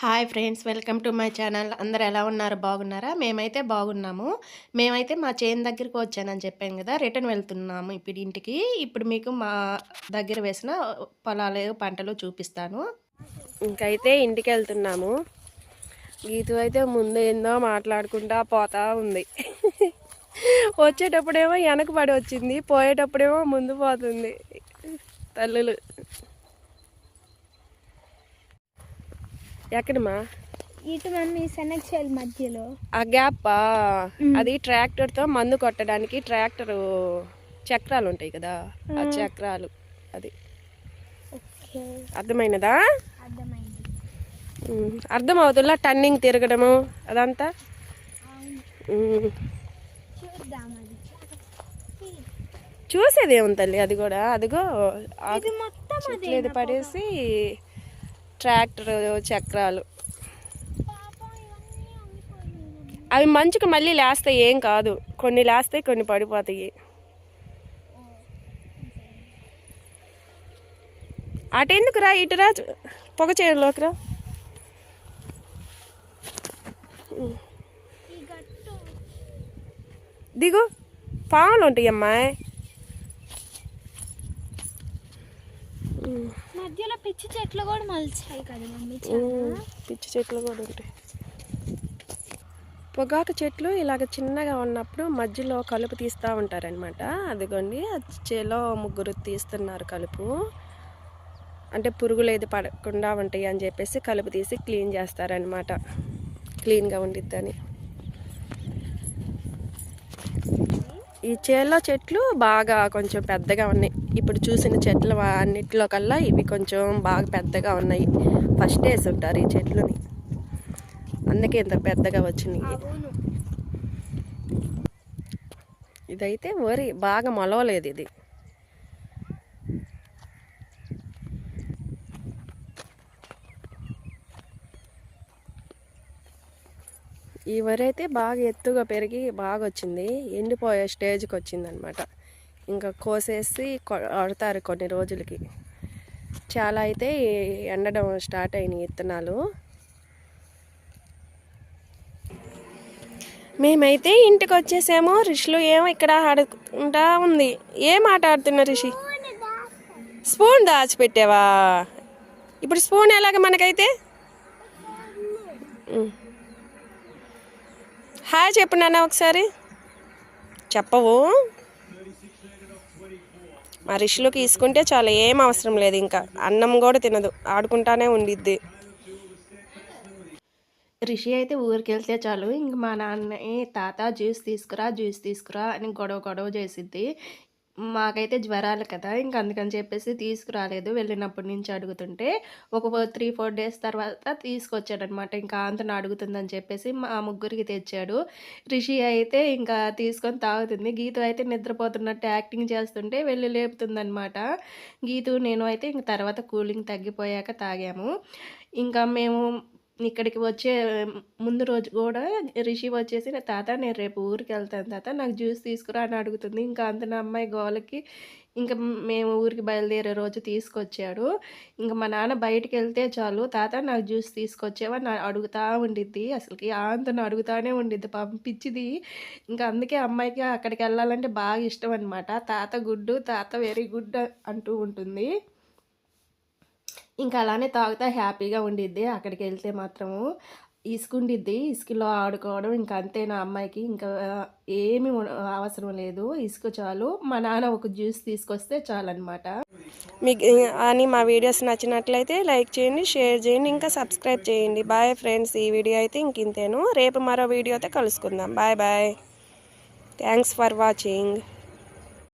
Hi friends welcome to my channel. అందరు ఎలా ఉన్నారు? బాగున్నారా? మేమైతే బాగున్నాము. మేమైతే మా చేను దగ్గరికి వచ్చానని చెప్పాను కదా రిటర్న్ వెళ్తున్నాము ఇప్పుడు ఇంటికి. ఇప్పుడు మీకు మా దగ్గర వేసిన పొలాలు పంటలు చూపిస్తాను. ఇంకైతే ఇంటికి వెళ్తున్నాము. గీతు అయితే ముందు ఏందో మాట్లాడుకుంటా పోతా ఉంది. వచ్చేటప్పుడేమో వెనక పడి వచ్చింది పోయేటప్పుడేమో ముందు పోతుంది. తల్లులు. ఎక్కడమ్మా? ఇటు మమ్మీ శనగచేలు మధ్యలో. ఆ గ్యాప్? అది ట్రాక్టర్తో మందు కొట్టడానికి ట్రాక్టర్ చక్రాలు ఉంటాయి కదా? ఆ చక్రాలు అది. ఓకే. అర్థమైనదా? అర్థమైంది. ఉమ్, అర్థమవుతుందా టర్నింగ్ తిరగడము అదంతా? చూసేది ఏముంది తల్లి అది కూడా? అదిగో ఇది పడేసి ట్రాక్టర్ చక్రాలు. అవి మంచుకు మళ్ళీ లేస్తాయి ఏం కాదు. కొన్ని లేస్తాయి కొన్ని పడిపోతాయి. అటెందుకు రా? ఇటు రా. పొగ చేయలోకి రా. దిగు. పాములు ఉంటాయి అమ్మాయి మధ్యలో పిచ్చి చెట్లు కూడా మలిచాయి కదా మమ్మీ పిచ్చి చెట్లు కూడా ఉంటాయి. పొగాకు చెట్లు ఇలాగ చిన్నగా ఉన్నప్పుడు మధ్యలో కలుపు తీస్తూ ఉంటారనమాట అదిగోండి చేలో ముగ్గురు తీస్తున్నారు కలుపు. అంటే పురుగులు ఏది పడకుండా ఉంటాయి అని చెప్పేసి కలుపు తీసి క్లీన్ చేస్తారనమాట క్లీన్గా ఉండిద్దని. ఈ చేలో చెట్లు బాగా కొంచెం పెద్దగా ఉన్నాయి. ఇప్పుడు చూసిన చెట్ల అన్నిటిలో కల్లా ఇవి కొంచెం బాగా పెద్దగా ఉన్నాయి. ఫస్ట్ వేసి ఉంటారు ఈ చెట్లుని. అందుకే ఇంత పెద్దగా వచ్చినాయి. ఇదైతే వరి బాగా మొలవలేదు ఇది. ఈ వరి అయితే బాగా ఎత్తుగా పెరిగి బాగా వచ్చింది ఎండిపోయే స్టేజ్కి వచ్చిందనమాట ఇంకా కోసేసి కొడతారు కొన్ని రోజులకి. చాలా అయితే ఎండడం స్టార్ట్ అయినాయి విత్తనాలు మేమైతే ఇంటికి వచ్చేసాము రిషిలో ఏమో ఇక్కడ ఆడుకుంటా ఉంది. ఏం ఆట ఆడుతున్నా రిషి? స్పూన్ దాచిపెట్టావా? ఇప్పుడు స్పూన్ ఎలాగ మనకైతే? హాయ్ చెప్పు నాన్న ఒకసారి. చెప్పవు. మా రిషిలోకి తీసుకుంటే చాలా ఏం అవసరం లేదు ఇంకా. అన్నం కూడా తినదు ఆడుకుంటానే ఉండిద్ది. రిషి అయితే ఊరికి వెళ్తే చాలు ఇంక మా నాన్న తాత జ్యూస్ తీసుకురా జ్యూస్ తీసుకురా అని గొడవ గొడవ చేసిద్ది. మాకైతే జ్వరాలు కదా ఇంక అందుకని చెప్పేసి తీసుకురాలేదు. వెళ్ళినప్పటి నుంచి అడుగుతుంటే ఒక త్రీ ఫోర్ డేస్ తర్వాత తీసుకొచ్చాడనమాట. ఇంకా అంతను అడుగుతుందని చెప్పేసి మా ముగ్గురికి తెచ్చాడు. రిషి అయితే ఇంకా తీసుకొని తాగుతుంది. గీత అయితే నిద్రపోతున్నట్టు యాక్టింగ్ చేస్తుంటే వెళ్ళి లేపుతుందనమాట. గీతు నేను అయితే ఇంక తర్వాత కూలింగ్ తగ్గిపోయాక తాగాము. ఇంకా మేము ఇక్కడికి వచ్చే ముందు రోజు కూడా రిషి వచ్చేసి "నా తాత నేను రేపు ఊరికి వెళ్తాను తాత నాకు జ్యూస్ తీసుకురా అని అడుగుతుంది. ఇంకా అంత నా అమ్మాయి గోలకి ఇంకా మేము ఊరికి బయలుదేరే రోజు తీసుకొచ్చాడు. ఇంకా మా నాన్న బయటికి వెళ్తే చాలు. తాత నాకు జ్యూస్ తీసుకొచ్చేవా నా అడుగుతా ఉండిద్ది. అసలుకి అంతను అడుగుతానే ఉండిద్ది. పాపం ఇంకా అందుకే అమ్మాయికి అక్కడికి వెళ్ళాలంటే బాగా ఇష్టం అనమాట తాత గుడ్డు తాత వెరీ గుడ్ అంటూ ఉంటుంది. ఇంకా అలానే తాగుతా హ్యాపీగా ఉండిద్ది. అక్కడికి వెళ్తే మాత్రము ఇసుకుండిద్ది. ఇసుకలో ఆడుకోవడం ఇంకా అంతే నా అమ్మాయికి. ఇంకా ఏమీ అవసరం లేదు. ఇసుక చాలు. మా నాన్న ఒక జ్యూస్ తీసుకొస్తే చాలన్నమాట. మీకు అని మా వీడియోస్ నచ్చినట్లయితే లైక్ చేయండి షేర్ చేయండి ఇంకా సబ్స్క్రైబ్ చేయండి. బాయ్ ఫ్రెండ్స్ ఈ వీడియో అయితే ఇంకింతేను రేపు మరో వీడియోతో కలుసుకుందాం. Bye bye. Thanks for watching.